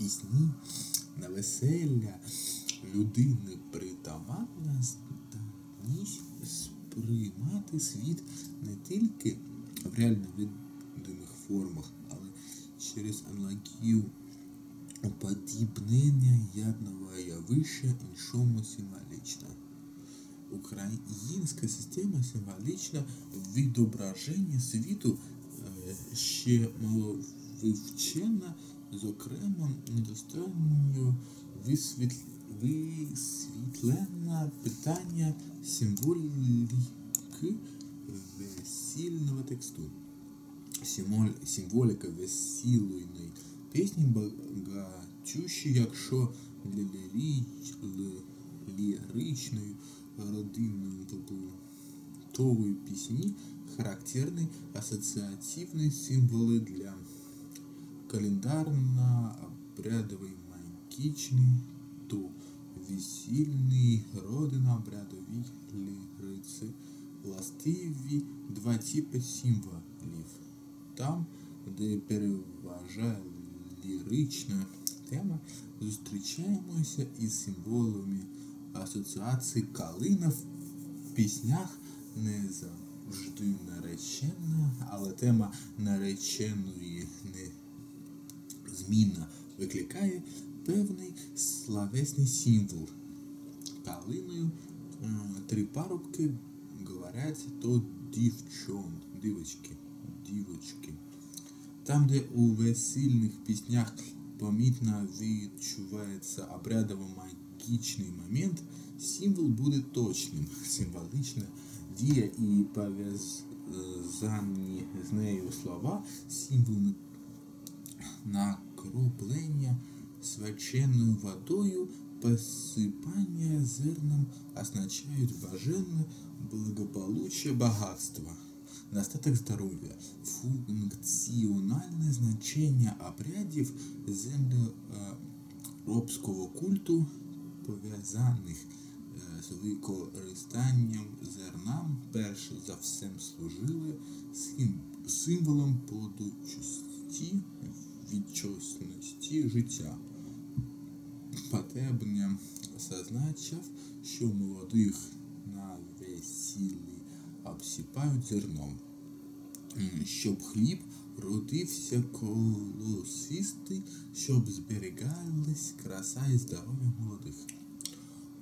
пісні на веселля людини притаманна сприймати світ не тільки в реально відомих формах, але через аналогію уподібнення ядного явища іншому символічно. Українська система символічна відображення світу е, ще маловивчена, зокрема, недостатньо висвіт- питання символіки весільного тексту. Символіка весільної пісні багатюща, якщо для лірич- ліричної родинної побутової пісні характерні асоціативні символи для календарно-обрядової магічні, то весільний родинно-обрядовій ліриці властиві два типи символів. Там, де переважає лірична тема, зустрічаємося із символами асоціації калина в піснях не завжди наречена, але тема нареченої незмінно викликає певний славесний символ. Калиною е, три парубки говорять то дівчон, дівочки, дівочки. Там, де у весільних піснях помітно відчувається обрядово-магічний момент, символ буде точним. Символічна дія і пов'язані з нею слова, символ накроплення свяченою водою, посипання зерном означають бажане благополуччя багатства. Достаток здоров'я, функціональне значення обрядів землеробського культу, пов'язаних е, з використанням зерна, перш за все служили сим- символом плодючості, відчосності життя. Потрібно зазначив, що молодих на весіллі обсипають зерном, щоб хліб родився колосистий, щоб зберігались краса і здоров'я молодих.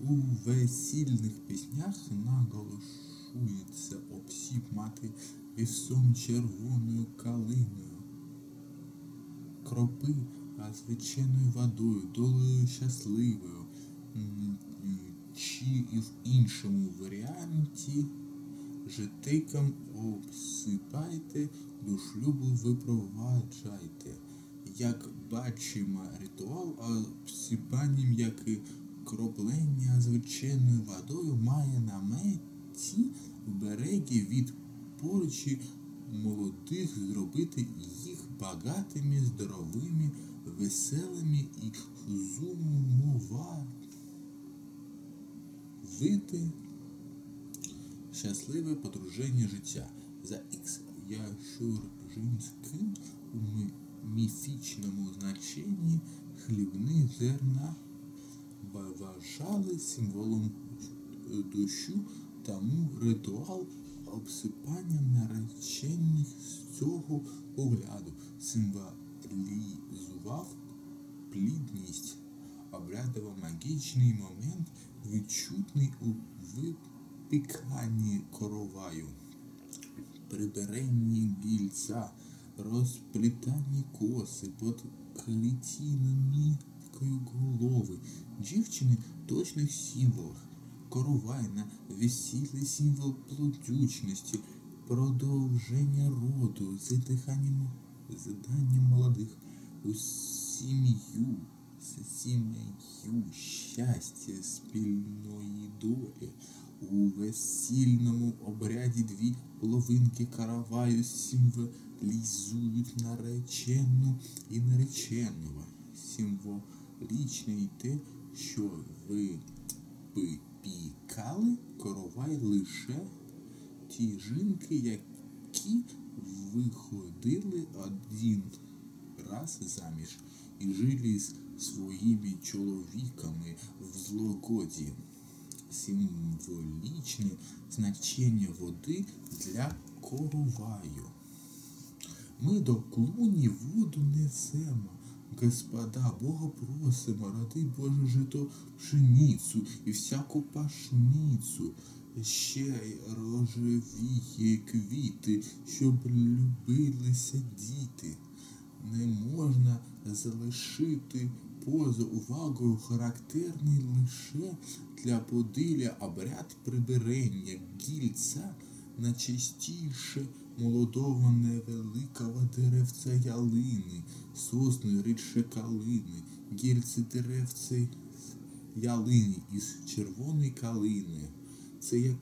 У весільних піснях наголошується обсіп мати вісом червоною калиною кропи, а звичайною водою, долею щасливою, чи і в іншому варіанті житейком обсипайте, до шлюбу випроваджайте. Як бачимо, ритуал обсипанням, як і кроплення звичайною водою має на меті в берегі від поручі молодих зробити їх багатими, здоровими, веселими і зумовити щасливе подруження життя. За Х Яшуржинським у мі- міфічному значенні хлібні зерна вважали символом дощу, тому ритуал обсипання наречених з цього погляду. Символізував плідність, обрядово-магічний момент, відчутний у випіканні короваю, приберенні більця, розплітанні коси під клітінкою голови, дівчини точних символах. Коровай на весіллі символ плодючності, продовження роду, задиханням, заданням молодих у сім'ю, сім'ю щастя спільної долі. У весільному обряді дві половинки караваю символізують наречену і нареченого. Символічне й те, що ви випікали коровай лише ті жінки, які виходили один раз заміж і жили з своїми чоловіками в злогоді. Символічне значення води для короваю. Ми до клуні воду несемо. Господа, Бога просимо, ради Боже жито пшеницю і всяку пашницю, ще й рожевіє квіти, щоб любилися діти. Не можна залишити поза увагою характерний лише для подилля обряд прибирання гільця найчастіше молодого невеликого деревця ялини, сосни рідше калини, гільце деревця ялини із червоної калини. Це як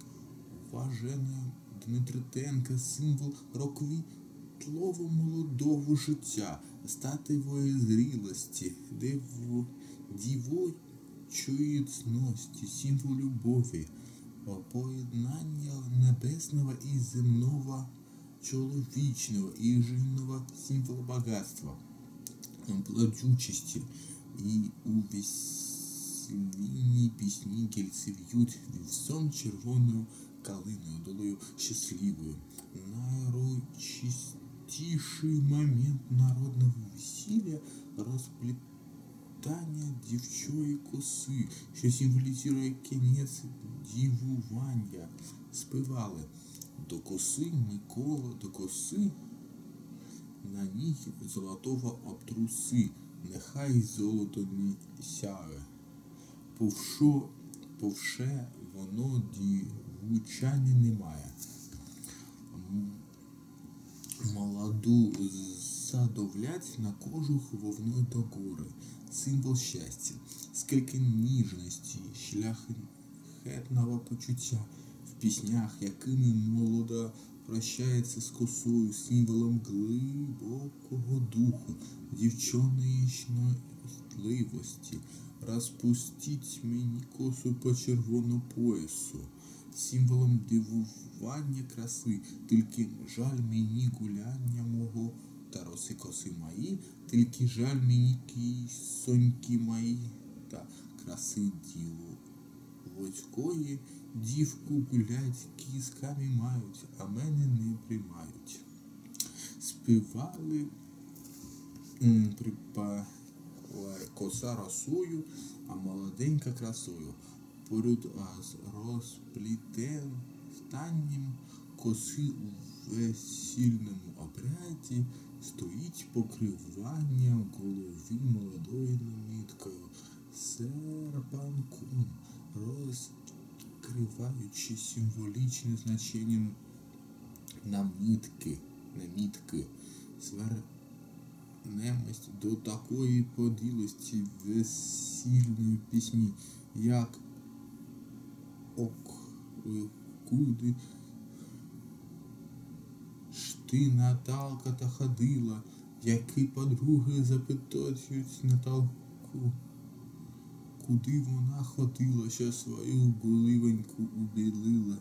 вважена Дмитритенка символ роквітлово молодого життя, статевої зрілості, диво, дівочої цності, символ любові, поєднання небесного і земного, чоловічного і жінного символ багатства, плодючості і у веселінні пісні гільці в'ють вівсом червоною калиною, долою щасливою. Найурочистіший момент народного весілля розплітання дівчої коси, що символізує кінець дівування. Співали До коси Микола, до коси на ній золотого обтруси, нехай золото не сяє. Повшо, повше воно дівчані немає. Молоду задовлять на кожух вовною до гори, символ щастя, скільки ніжності, шляхетного почуття в піснях, якими молода прощається з косою, символом глибокого духу, дівчоної щасливості. Розпустіть мені косу по червоному поясу, символом дивування краси, тільки жаль мені гуляння мого та роси коси мої, тільки жаль мені кисоньки мої та краси діло. дівоцької, дівку гулять кісками мають, а мене не приймають. Співали припа коса росою, а молоденька красою. Поряд з розплітанням коси у весільному обряді стоїть покривання голови молодою наміткою, серпанком, розкриваючи символічне значення намітки, намітки. Свер немость до такої поділості весільної пісні, як ок, е, куди ж ти, Наталка, та ходила, які подруги запитають Наталку, куди вона ходила, що свою голивоньку убілила.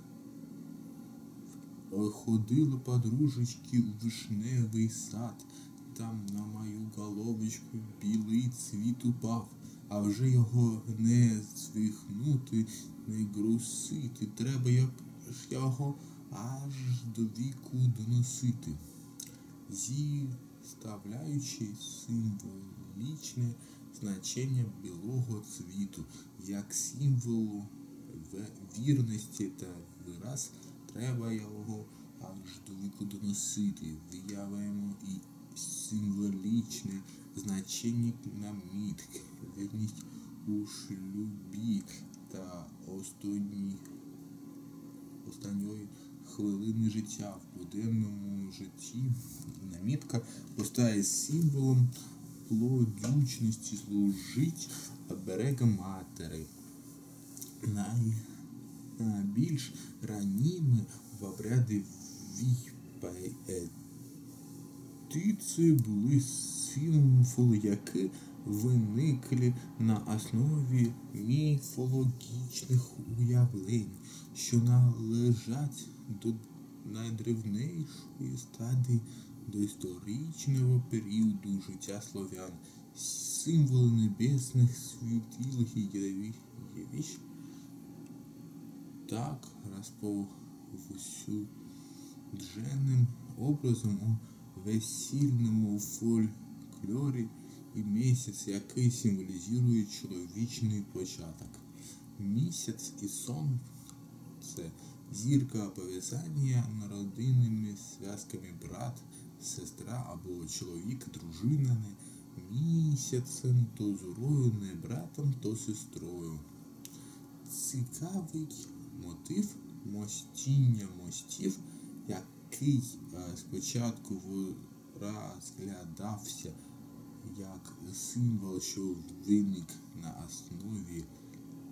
Ходила подружечки у вишневий сад, там на мою головочку білий цвіт упав, а вже його не звихнути, не грусити. Треба як його аж до віку доносити. Зіставляючи символічне значення білого цвіту, як символу вірності та вираз, треба його аж віку доносити. Виявляємо і символічне значення намітки, вірність у шлюбі та останній останньої хвилини життя в буденному житті намітка постає символом плодючності служить оберегом матері. Най, найбільш раніми в обряди віпаетиці були символи, які виникли на основі міфологічних уявлень, що належать до найдревнішої стадії доісторичного періоду життя слов'ян. символи небесних світилих і явищ. Так розповсюдженим образом у весільному фольклорі і місяць, який символізує чоловічний початок. Місяць і сон це зірка пов'язання родинними зв'язками брат, сестра або чоловік, дружина місяцем, то зорою, не братом, то сестрою. Цікавий мотив мостіння мостів, який е, спочатку розглядався як символ, що виник на основі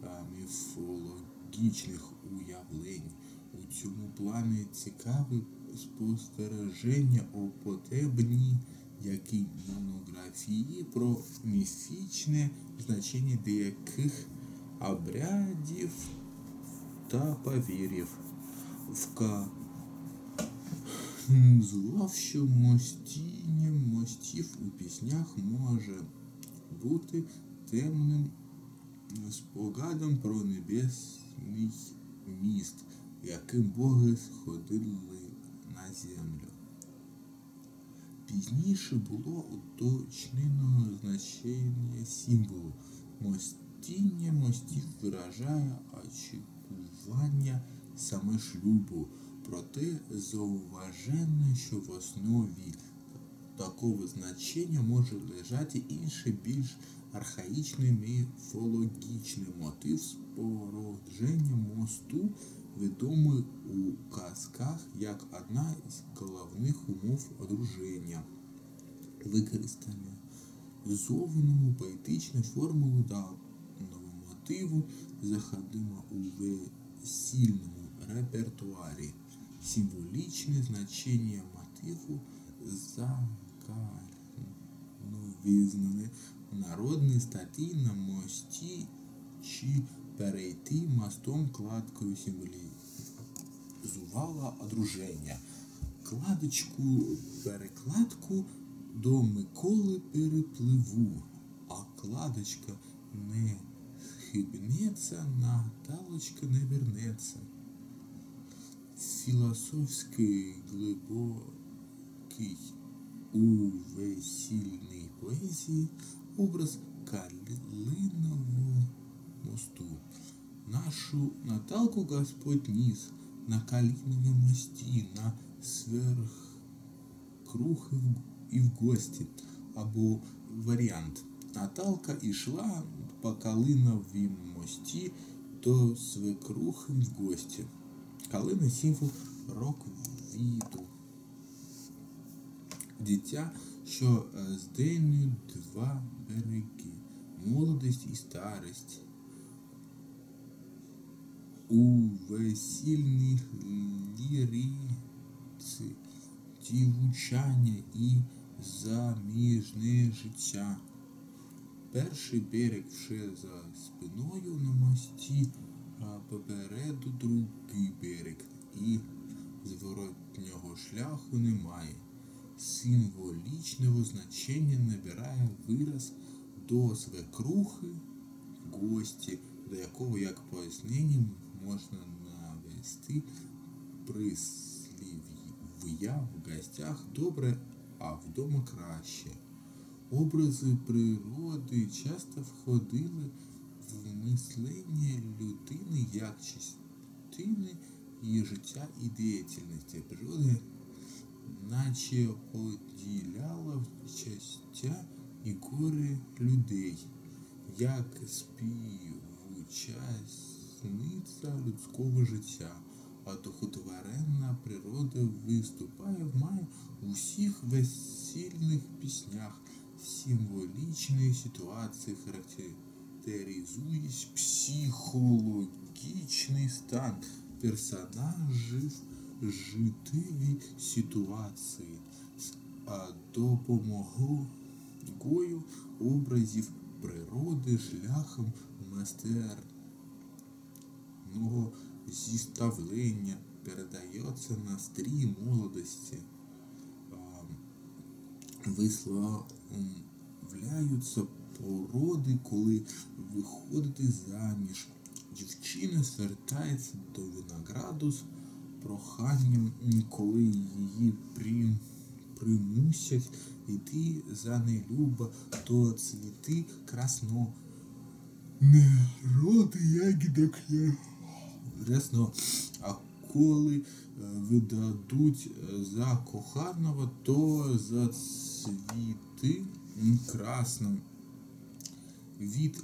е, міфологічних уявлень. У цьому плані цікаве спостереження у потребній якій монографії про міфічне значення деяких обрядів та повірів. Вказував, що мостіння мостів у піснях може бути темним спогадом про небесний міст, яким боги сходили землю. Пізніше було уточнено значення символу. Мостіння мостів виражає очікування саме шлюбу, проте зауважено, що в основі такого значення може лежати інший більш архаїчний міфологічний мотив спородження мосту, відомий у казках як одна із головних умов одруження. Використання зованому поетичної формули даного мотиву заходимо у весільному репертуарі. Символічне значення мотиву загальновизнане народний статій на мості чи перейти мостом кладкою символізувала одруження. Кладочку перекладку до Миколи перепливу, а кладочка не хибнеться, Наталочка не вернеться. Філософський глибокий у весільній поезії образ Калинового мосту. Нашу Наталку Господь ніс на Калиновому мості, на сверхкруг і в гості. Або варіант. Наталка ішла по Калиновій мості до свекрухи в гості. Калина символ рок-віту. Дитя, що здійснює два береги молодість і старість. У весільній ліриці дівучання і заміжне життя. Перший берег вже за спиною на мості, а попереду другий берег, і зворотнього шляху немає. Символічного значення набирає вираз до свекрухи гості, до якого, як пояснення, можна навести прислів'я в гостях добре, а вдома краще. Образи природи часто входили в мислення людини як частини її життя і діяльності. Природа наче поділяла в щастя і горе людей, як співучасниця людського життя, а духотворенна природа виступає в має у всіх весільних піснях, символічної ситуації характеризує психологічний стан персонажів життєві ситуації з допомогою образів природи шляхом майстерного зіставлення передається настрій молодості, з'являються породи, коли виходити заміж. Дівчина звертається до винограду з проханням, коли її при, примусять йти за нелюба, то цвіти красно. Народи ягідок я. Рясно. А коли е, видадуть е, за коханого, то зацвіти м, красно. Від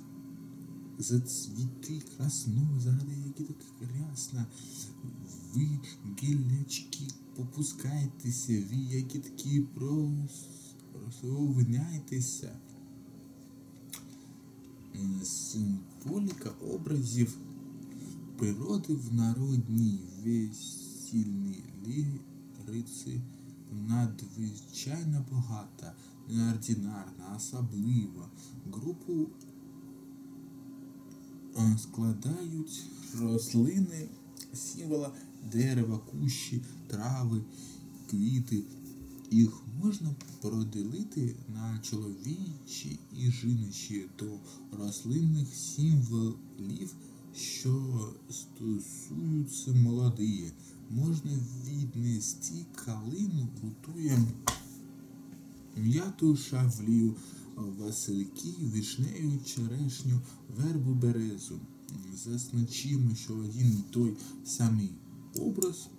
зацвіти красно, заради які так рясно. Ви, гілячки, попускайтеся, ви які такі просовняйтеся. Символіка образів природи в народній весільній ліриці надзвичайно багата, неординарна, особлива. Групу е, складають рослини символа дерева, кущі, трави, квіти. Їх можна поділити на чоловічі і жіночі до рослинних символів, що стосуються молодії, Можна віднести калину, рутує м'яту шавлію, васильки, вишнею, черешню, вербу березу. Зазначимо, що один і той самий образ